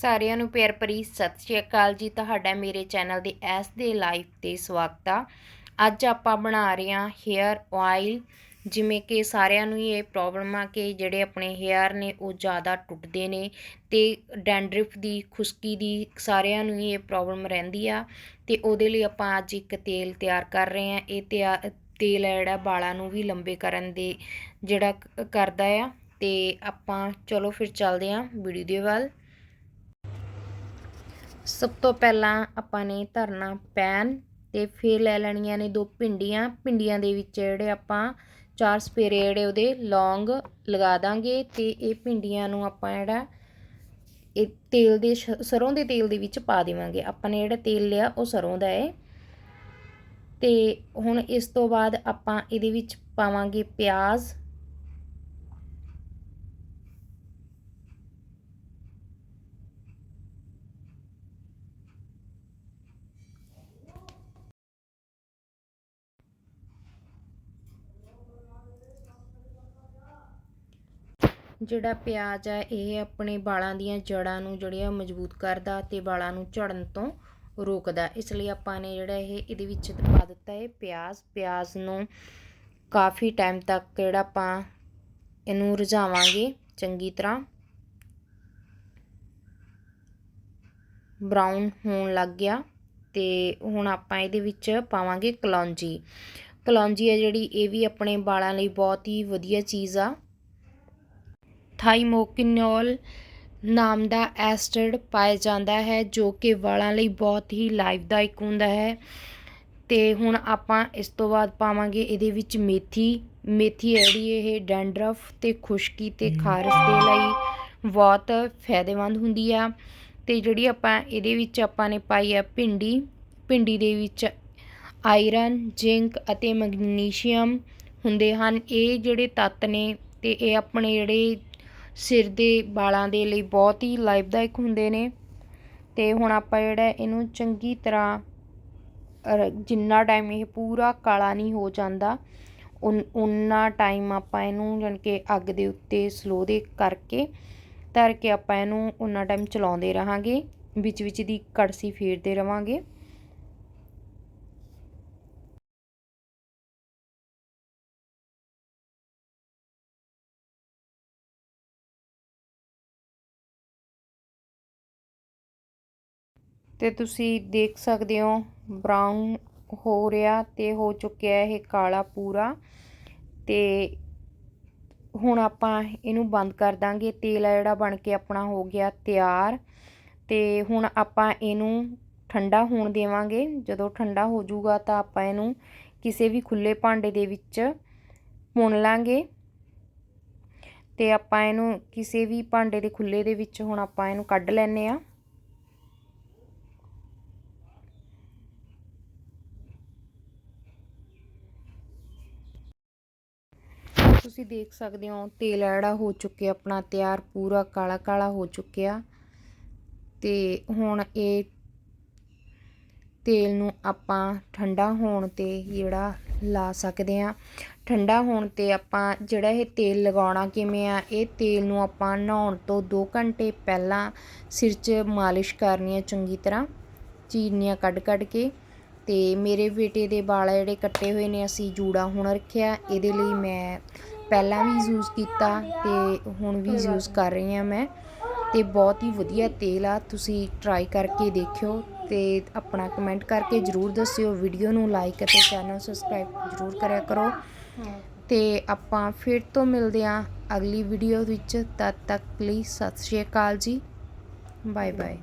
ਸਾਰਿਆਂ ਨੂੰ ਪਿਆਰ ਭਰੀ ਸਤਿ ਸ਼੍ਰੀ ਅਕਾਲ ਜੀ। ਤੁਹਾਡਾ ਮੇਰੇ ਚੈਨਲ ਦੇ ਐਸ ਦੇ ਲਾਈਫ ਤੇ ਸਵਾਗਤ ਆ। ਅੱਜ ਆਪਾਂ ਬਣਾ ਰਹੇ ਹਾਂ ਹੇਅਰ ਆਇਲ। ਜਿਵੇਂ ਕਿ ਸਾਰਿਆਂ ਨੂੰ ਹੀ ਇਹ ਪ੍ਰੋਬਲਮ ਆ ਕਿ ਜਿਹੜੇ ਆਪਣੇ ਹੇਅਰ ਨੇ ਉਹ ਜ਼ਿਆਦਾ ਟੁੱਟਦੇ ਨੇ ਤੇ ਡੈਂਡਰਿਫ ਦੀ, ਖੁਸ਼ਕੀ ਦੀ ਸਾਰਿਆਂ ਨੂੰ ਹੀ ਇਹ ਪ੍ਰੋਬਲਮ ਰਹਿੰਦੀ ਆ। ਤੇ ਉਹਦੇ ਲਈ ਆਪਾਂ ਅੱਜ ਇੱਕ ਤੇਲ ਤਿਆਰ ਕਰ ਰਹੇ ਹਾਂ। ਇਹ ਤਿਆ- ਤੇਲ ਹੈ ਜਿਹੜਾ ਵਾਲਾਂ ਨੂੰ ਵੀ ਲੰਬੇ ਕਰਨ ਦੇ ਜਿਹੜਾ ਕਰਦਾ ਆ। ਤੇ ਆਪਾਂ, ਚਲੋ ਫਿਰ ਚੱਲਦੇ ਹਾਂ ਵੀਡੀਓ ਦੇ ਵੱਲ। ਸਭ ਤੋਂ ਪਹਿਲਾਂ ਆਪਾਂ ਨੇ ਧਰਨਾ ਪੈਨ ਤੇ ਫਿਰ ਲੈ ਲੈਣੀਆਂ ਨੇ ਦੋ ਭਿੰਡੀਆਂ। ਭਿੰਡੀਆਂ ਦੇ ਵਿੱਚ ਜਿਹੜੇ ਆਪਾਂ ਚਾਰ ਸਪੇਰੇ ਜਿਹੜੇ ਉਹਦੇ ਲੌਂਗ ਲਗਾ ਦਾਂਗੇ ਤੇ ਇਹ ਭਿੰਡੀਆਂ ਨੂੰ ਆਪਾਂ ਜਿਹੜਾ ਇਹ ਤੇਲ ਦੇ ਸ਼- ਸਰੋਂ ਦੇ ਤੇਲ ਦੇ ਵਿੱਚ ਪਾ ਦੇਵਾਂਗੇ। ਆਪਾਂ ਨੇ ਜਿਹੜਾ ਤੇਲ ਲਿਆ ਉਹ ਸਰੋਂ ਦਾ ਹੈ ਤੇ ਹੁਣ ਇਸ ਤੋਂ ਬਾਅਦ ਆਪਾਂ ਇਹਦੇ ਵਿੱਚ ਪਾਵਾਂਗੇ ਪਿਆਜ਼। ਜਿਹੜਾ ਪਿਆਜ਼ ਹੈ, ਇਹ ਆਪਣੇ ਵਾਲਾਂ ਦੀਆਂ ਜੜਾਂ ਨੂੰ ਜਿਹੜੀਆਂ ਮਜ਼ਬੂਤ ਕਰਦਾ ਤੇ ਵਾਲਾਂ ਨੂੰ ਝੜਨ ਤੋਂ ਰੋਕਦਾ। ਇਸ ਲਈ ਆਪਾਂ ਨੇ ਜਿਹੜਾ ਇਹ, ਇਹਦੇ ਵਿੱਚ ਪਾ ਦਿੱਤਾ ਹੈ ਪਿਆਜ਼। ਪਿਆਜ਼ ਨੂੰ ਕਾਫੀ ਟਾਈਮ ਤੱਕ ਜਿਹੜਾ ਆਪਾਂ ਇਹਨੂੰ ਰਝਾਵਾਂਗੇ ਚੰਗੀ ਤਰ੍ਹਾਂ। ਬਰਾਊਨ ਹੋਣ ਲੱਗ ਗਿਆ ਤੇ ਹੁਣ ਆਪਾਂ ਇਹਦੇ ਵਿੱਚ ਪਾਵਾਂਗੇ ਕਲੌਂਜੀ। ਕਲੌਂਜੀ ਹੈ ਜਿਹੜੀ, ਇਹ ਵੀ ਆਪਣੇ ਵਾਲਾਂ ਲਈ ਬਹੁਤ ਹੀ ਵਧੀਆ ਚੀਜ਼ ਆ। ਥਾਈਮੋਕਿਨੋਲ ਨਾਮ ਦਾ ਐਸਿਡ ਪਾਇਆ ਜਾਂਦਾ ਹੈ ਜੋ ਕਿ ਵਾਲਾਂ ਲਈ ਬਹੁਤ ਹੀ ਲਾਭਦਾਇਕ ਹੁੰਦਾ ਹੈ। ਤੇ ਹੁਣ ਆਪਾਂ ਇਸ ਤੋਂ ਬਾਅਦ ਪਾਵਾਂਗੇ ਇਹਦੇ ਵਿੱਚ ਮੇਥੀ। ਮੇਥੀ ਜਿਹੜੀ ਇਹ ਡੈਂਡਰਫ ਤੇ ਖੁਸ਼ਕੀ ਤੇ ਖਾਰਸ਼ ਦੇ ਲਈ ਬਹੁਤ ਫਾਇਦੇਮੰਦ ਹੁੰਦੀ ਆ। ਤੇ ਜਿਹੜੀ ਆਪਾਂ ਇਹਦੇ ਵਿੱਚ ਆਪਾਂ ਨੇ ਪਾਈ ਆ ਭਿੰਡੀ ਭਿੰਡੀ ਦੇ ਵਿੱਚ ਆਇਰਨ ਜ਼ਿੰਕ ਅਤੇ ਮੈਗਨੀਸ਼ੀਅਮ ਹੁੰਦੇ ਹਨ। ਇਹ ਜਿਹੜੇ ਤੱਤ ਨੇ ਤੇ ਇਹ ਆਪਣੇ ਜਿਹੜੇ ਸਿਰ ਦੇ ਵਾਲਾਂ ਦੇ ਲਈ ਬਹੁਤ ਹੀ ਲਾਭਦਾਇਕ ਹੁੰਦੇ ਨੇ। ਅਤੇ ਹੁਣ ਆਪਾਂ ਜਿਹੜਾ ਇਹਨੂੰ ਚੰਗੀ ਤਰ੍ਹਾਂ ਜਿੰਨਾ ਟਾਈਮ ਇਹ ਪੂਰਾ ਕਾਲਾ ਨਹੀਂ ਹੋ ਜਾਂਦਾ, ਉਨ- ਉਨਾ ਟਾਈਮ ਆਪਾਂ ਇਹਨੂੰ ਜਾਣੀ ਕਿ ਅੱਗ ਦੇ ਉੱਤੇ ਸਲੋ ਦੇ ਕਰਕੇ, ਧਰ ਕੇ ਆਪਾਂ ਇਹਨੂੰ ਉਨਾ ਟਾਈਮ ਚਲਾਉਂਦੇ ਰਹਾਂਗੇ ਵਿੱਚ ਵਿੱਚ ਦੀ ਕੜਸੀ ਫੇਰਦੇ ਰਵਾਂਗੇ ਤੇ ਤੁਸੀਂ ਦੇਖ ਸਕਦੇ ਹੋ ਬਰਾਊਨ ਹੋ ਰਿਹਾ ਤੇ ਹੋ ਚੁੱਕਿਆ ਇਹ ਕਾਲਾ ਪੂਰਾ। ਤੇ ਹੁਣ ਆਪਾਂ ਇਹਨੂੰ ਬੰਦ ਕਰ ਦਾਂਗੇ। ਤੇਲ ਆ ਜਿਹੜਾ ਬਣ ਕੇ ਆਪਣਾ ਹੋ ਗਿਆ ਤਿਆਰ। ਤੇ ਹੁਣ ਆਪਾਂ ਇਹਨੂੰ ਠੰਡਾ ਹੋਣ ਦੇਵਾਂਗੇ। ਜਦੋਂ ਠੰਡਾ ਹੋ ਜਾਊਗਾ ਤਾਂ ਆਪਾਂ ਇਹਨੂੰ ਕਿਸੇ ਵੀ ਖੁੱਲੇ ਭਾਂਡੇ ਦੇ ਵਿੱਚ ਪੁਣ ਲਾਂਗੇ। ਤੇ ਆਪਾਂ ਇਹਨੂੰ ਕਿਸੇ ਵੀ ਭਾਂਡੇ ਦੇ ਖੁੱਲੇ ਦੇ ਵਿੱਚ ਹੁਣ ਆਪਾਂ ਇਹਨੂੰ ਕੱਢ ਲੈਨੇ ਆ ਤੁਸੀਂ ਦੇਖ ਸਕਦੇ ਹੋ, ਤੇਲ ਆ ਜਿਹੜਾ ਹੋ ਚੁੱਕਿਆ, ਆਪਣਾ ਤਿਆਰ ਪੂਰਾ ਕਾਲਾ ਕਾਲਾ ਹੋ ਚੁੱਕਿਆ। ਤੇ ਹੁਣ ਇਹ ਤੇਲ ਨੂੰ ਆਪਾਂ ਠੰਡਾ ਹੋਣ ਤੇ ਜਿਹੜਾ ਲਾ ਸਕਦੇ ਆ ਠੰਡਾ ਹੋਣ ਤੇ ਆਪਾਂ ਜਿਹੜਾ ਇਹ ਤੇਲ ਲਗਾਉਣਾ ਕਿਵੇਂ ਆ, ਇਹ ਤੇਲ ਨੂੰ ਆਪਾਂ ਨਹਾਉਣ ਤੋਂ 2 ਘੰਟੇ ਪਹਿਲਾਂ ਸਿਰ 'ਚ ਮਾਲਿਸ਼ ਕਰਨੀ ਆ ਚੰਗੀ ਤਰ੍ਹਾਂ, ਚੀਰਨੀਆਂ ਕੱਢ ਕੱਢ ਕੇ। ਤੇ ਮੇਰੇ ਬੇਟੇ ਦੇ ਵਾਲ ਜਿਹੜੇ ਕੱਟੇ ਹੋਏ ਨੇ, ਅਸੀਂ ਜੂੜਾ ਹੁਣ ਰੱਖਿਆ, ਇਹਦੇ ਲਈ ਮੈਂ ਪਹਿਲਾਂ ਵੀ ਯੂਜ਼ ਕੀਤਾ ਅਤੇ ਹੁਣ ਵੀ ਯੂਜ਼ ਕਰ ਰਹੀ ਹਾਂ ਮੈਂ ਅਤੇ ਬਹੁਤ ਹੀ ਵਧੀਆ ਤੇਲ ਆ, ਤੁਸੀਂ ਟਰਾਈ ਕਰਕੇ ਦੇਖਿਓ ਅਤੇ ਆਪਣਾ ਕਮੈਂਟ ਕਰਕੇ ਜਰੂਰ ਦੱਸਿਓ ਵੀਡੀਓ ਨੂੰ ਲਾਈਕ ਅਤੇ ਚੈਨਲ ਸਬਸਕ੍ਰਾਈਬ ਜਰੂਰ ਕਰਿਆ ਕਰੋ ਤੇ ਆਪਾਂ ਫਿਰ ਤੋਂ ਮਿਲਦੇ ਹਾਂ ਅਗਲੀ ਵੀਡੀਓ ਵਿੱਚ, ਤਦ ਤੱਕ ਲਈ ਸਤਿ ਸ਼੍ਰੀ ਅਕਾਲ ਜੀ ਬਾਏ ਬਾਏ